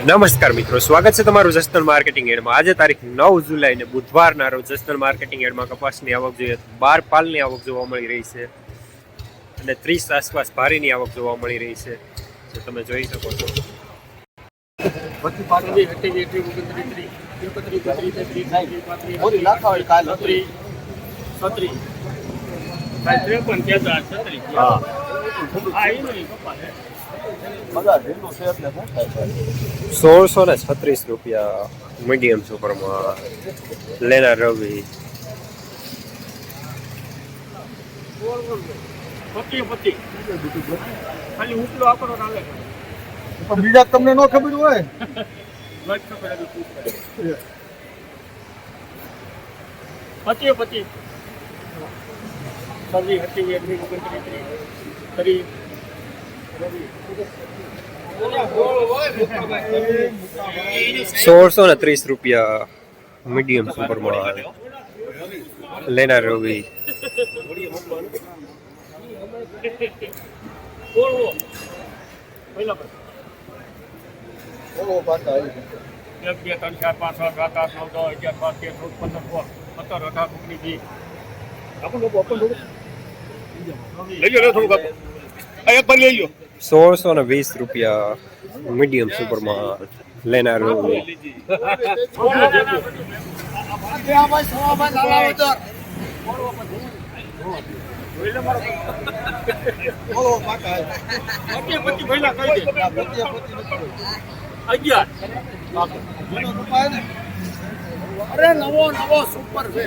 નમસ્કાર મિત્રો સ્વાગત છે તમારું જસનલ માર્કેટિંગ એડમાં. આજે તારીખ નવ જુલાઈ ને બુધવારના રોજ જસનલ માર્કેટિંગ એડમાં કપાસની આવક જોઈએ તો બાર પાલની આવક જોવા મળી રહી છે અને ત્રીસ આસપાસ ભારીની આવક જોવા મળી રહી છે જે તમે જોઈ શકો છો. હોય સોળસો ને છત્રીસ રૂપિયા મીડિયમ સુપરમાં લેના રવિ. બીજા તમને ન ખબર હોય? પચીએ પચી સબ્જી હતી તરી સોળસો ને ત્રીસ રૂપિયા મીડિયમ સુપરમાં લેના રવિ ઓળવો પહેલા પર. ઓલો પાછા આવી એક બે ત્રણ ચાર પાંચ છ સાત આઠ નવ દસ અગિયાર બાર તેર ચૌદ પંદર સોળ સત્તર અઢાર ઓગણીસ વીસ આપણ લોકો આપણ લોકો લઈ લો થોડુંક આપો આ એક પર લઈ લો સોળસો ને વીસ રૂપિયા મીડિયમ સુપરમાં લેના રવિ ઓલો પાછા આવી પચીએ પચી પહેલા કહી દે આ બધી આ બધી નથી હોય. અગિયાર જેનો કપાય ને અરે નવો નવો સુપર છે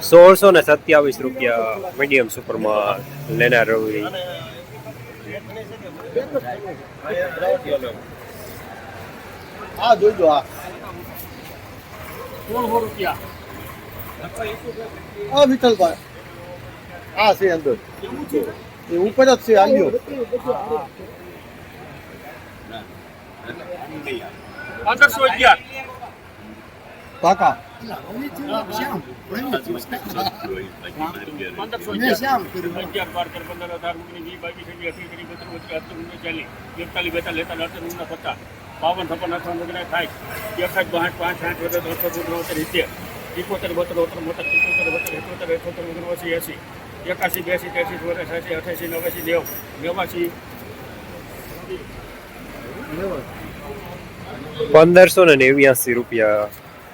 સોળસો ને સત્યાવીસ રૂપિયા મીડિયમ સુપરમાં લેના રવિ આ જોઈજો આ સોળસો રૂપિયા આ વિઠ્ઠલભાઈ આ છે અંદર એ ઉપર જ છે આલ્યો પંદરસો અગિયાર કાકા પંદરસો અગિયાર અગિયાર બાર તેર પંદર અઢાર ઓગણીસ વીસ બાવીસ ત્રેવીસ અઠ્યાવીસ ત્રીસ બત્રીસ બત્રીસ અઠ્યાવીસ ઓગણીસ ચાલીસ એકતાલીસ બેતાલીસ તેતાલીસ અડતાલીસ ઓગણીસ પચાસ બાવન છપ્પન અઠાવન ઓગણીસ સાઠ એકસાઠ બાસઠ પાંચ સાઠ વધે દોઢસો ઓગણોતેર સિત્તેર એકોતેર બોતેર ઓતર મોતેર પિત્તોતેર બોતેર એકોતેર એકોતેર ઓગણસી એસી એકાસી બ્યાસી ત્યાસી ચોરાસી અઠાસી અઠાસી નવાસી નેવ. નેવાસી પંદરસો ને નેવ્યાસી રૂપિયા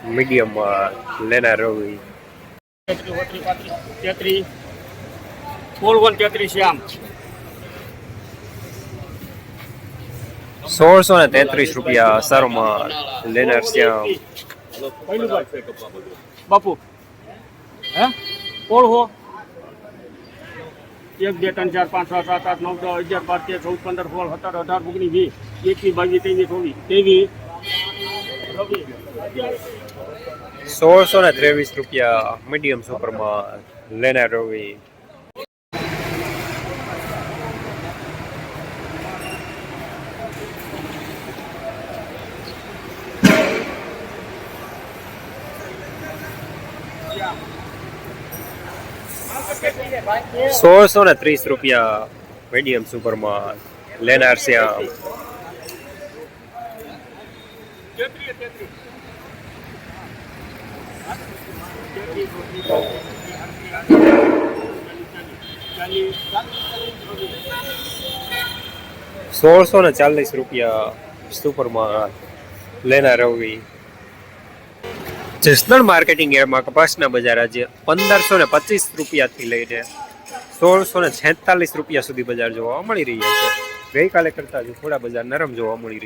મીડિયમમાં લેનાર રવિ તેત્રીસ બત્રીસ પાંત્રીસ તેત્રીસ શ્યામ સોળસો ને તેત્રીસ રૂપિયા સરમાં લેનાર શ્યામ બાપુ હે? ઓળહો એક બે ત્રણ ચાર પાંચ છ સાત આઠ નવ દસ અગિયાર બાર તેર ચૌદ પંદર સોળ સત્તર અઢાર ઓગણીસ વીસ એકવીસ બાવીસ ત્રેવીસ ચોવીસ ત્રેવીસ સોળસો ને ત્રેવીસ રૂપિયા મીડિયમ સુપરમાં લેના રવિ સોળસો ને ત્રીસ રૂપિયા મીડિયમ સુપરમાં લેનાર તેત્રીસ સોળસો ને ચાલીસ રૂપિયા સુપરમાં લેના રવિ. જસદણ માર્કેટિંગ એરમાં કપાસના બજાર આજે પંદરસો ને પચીસ રૂપિયાથી લઈને સોળસો ને છેતાલીસ રૂપિયા સુધી બજાર જોવા મળી રહ્યા છે. ગઈકાલે કરતા થોડા બજાર નરમ જોવા મળી રહ્યા